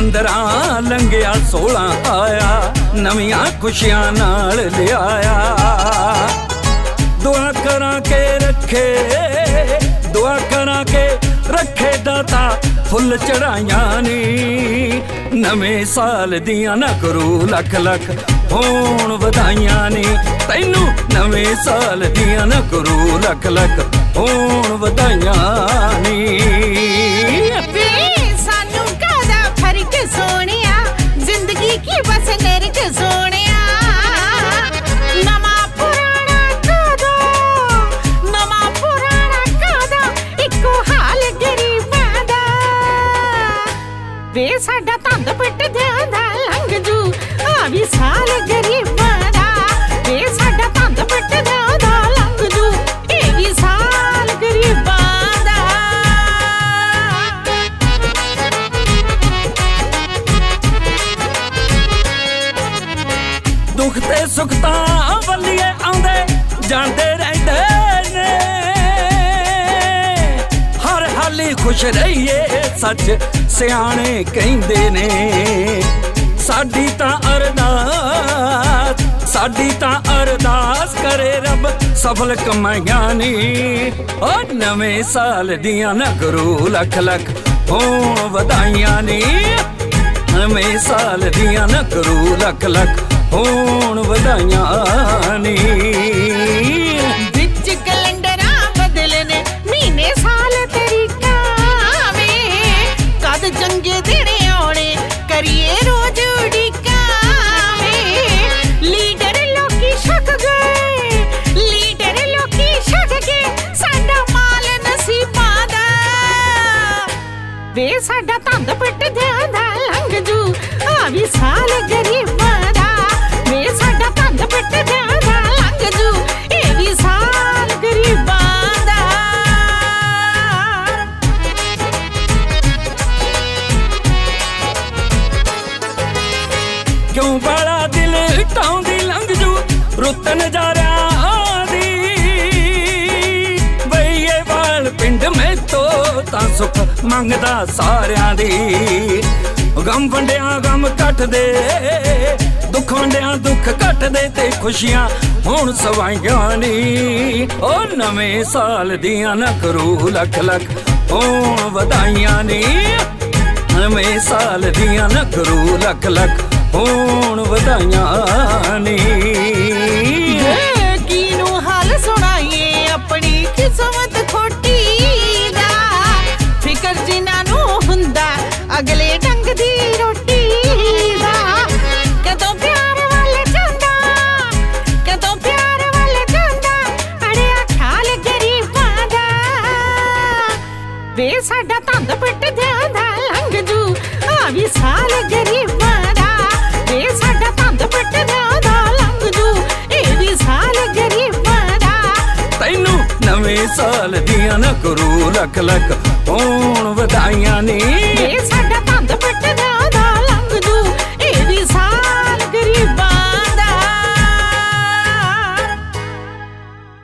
ਮਕਰਾਂ ਲੰਘਿਆ 16 ਆਇਆ, ਨਵੀਆਂ ਖੁਸ਼ੀਆਂ ਨਾਲ ਲਿਆਇਆ। ਦੁਆ ਕਰਾਂ ਕੇ ਰੱਖੇ, ਦੁਆ ਕਰਾਂ ਕੇ ਰੱਖੇ ਦਾਤਾ, ਫੁੱਲ ਚੜਾਈਆਂ ਨੀ। ਨਵੇਂ ਸਾਲ ਦੀਆਂ ਨਾ ਕਰੂ ਲੱਖ ਲੱਖ, ਹੋਣ ਵਧਾਈਆਂ ਨੀ। ਤੈਨੂੰ ਨਵੇਂ ਸਾਲ ਦੀਆਂ ਨਾ ਕਰੂ ਲੱਖ ਲੱਖ, ਹੋਣ ਵਧਾਈਆਂ ਨੀ। ਵੇ ਸਾਡਾ ਧੰਦ ਪਿੱਟ ਜਾਂਦਾ ਲੰਘ ਜੂ। ਆ ਵੀ ਸਾਲ ਗਰੀਬਾਂ ਦਾ। ਵੇ ਸਾਡਾ ਧੰਦ ਪਿੱਟ ਜਾਂਦਾ ਲੰਘ ਜੂ। ਇਹ ਵੀ ਸਾਲ ਗਰੀਬਾਂ ਦਾ। ਦੁੱਖ ਤੇ ਸੁੱਖ ਤਾਂ ਬੱਲੀਏ ਆਉਂਦੇ। ਜਾਂਦੇ ਖੁਸ਼ ਰਹੀਏ, ਸੱਚ ਸਿਆਣੇ ਕਹਿੰਦੇ ਨੇ। ਸਾਡੀ ਤਾਂ ਅਰਦਾਸ, ਸਾਡੀ ਤਾਂ ਅਰਦਾਸ ਕਰੇ ਰੱਬ ਸਫਲ ਕਮਾਈਆਂ ਨੀ। ਓ ਨਵੇਂ ਸਾਲ ਦੀਆਂ ਨਾ ਕਰੋ ਲੱਖ ਲੱਖ ਹੋਣ ਵਧਾਈਆਂ ਨੀ। ਨਵੇਂ ਸਾਲ ਦੀਆਂ ਨਾ ਕਰੂ ਲੱਖ ਲੱਖ ਹੋਣ ਵਧਾਈਆਂ ਵੇ ਸਾਡਾ ਧੰਦ ਪਿੱਟ ਜਾਂਦਾ ਲੰਘ ਜੂ। ਆ ਵੀ ਸਾਲ ਗਰੀਬਾਂ ਦਾ। ਵੇ ਸਾਡਾ ਧੰਦ ਪਿੱਟ ਜਾਂਦਾ ਲੰਘ ਜੂ। ਇਹ ਵੀ ਸਾਲ ਗਰੀਬਾਂ ਦਾ। ਕਿਉਂ ਬਾਲਾ ਦਿਲ ਟਾਉਂਦੀ ਲੰਘ ਜੂ? ਰੁੱਤ ਨਜ਼ਾਰਿਆਂ ਤਾਂ ਸੁੱਖ ਮੰਗਦਾ ਸਾਰਿਆਂ ਦੀ। ਗਮ ਵੰਡਿਆ, ਗਮ ਕੱਟਦੇ ਦੁੱਖ ਵੰਡਿਆ, ਦੁੱਖ ਕੱਟਦੇ ਤੇ ਖੁਸ਼ੀਆਂ ਹੁਣ ਸਵਾਈਆਂ ਨੀ। ਉਹ ਨਵੇਂ ਸਾਲ ਦੀਆਂ ਨਾ ਕਰੂ ਲੱਖ ਲੱਖ ਹੋਣ ਵਧਾਈਆਂ ਨੀ। ਨਵੇਂ ਸਾਲ ਦੀਆਂ ਨਾ ਕਰੂ ਲੱਖ ਲੱਖ ਹੋਣ ਵਧਾਈਆਂ ਨੀ। ਵੇ ਸਾਡਾ ਧੰਦ ਪਿੱਟ ਜਾਂਦਾ ਲੰਘ ਜੂ। ਆ ਵੀ ਸਾਲ ਗਰੀਬਾਂ ਦਾ। ਵੇ ਸਾਡਾ ਧੰਦ ਪਿੱਟ ਜਾਂਦਾ ਲੰਘ ਜੂ। ਇਹ ਵੀ ਸਾਲ ਗਰੀਬਾਂ ਦਾ। ਤੈਨੂੰ ਨਵੇਂ ਸਾਲ ਦੀਆਂ ਨਾ ਕਰੂ ਲੱਖ ਲੱਖ ਹੋਣ ਵਧਾਈਆਂ ਨੀ। ਵੇ ਸਾਡਾ ਧੰਦ ਪਿੱਟ ਜਾਂਦਾ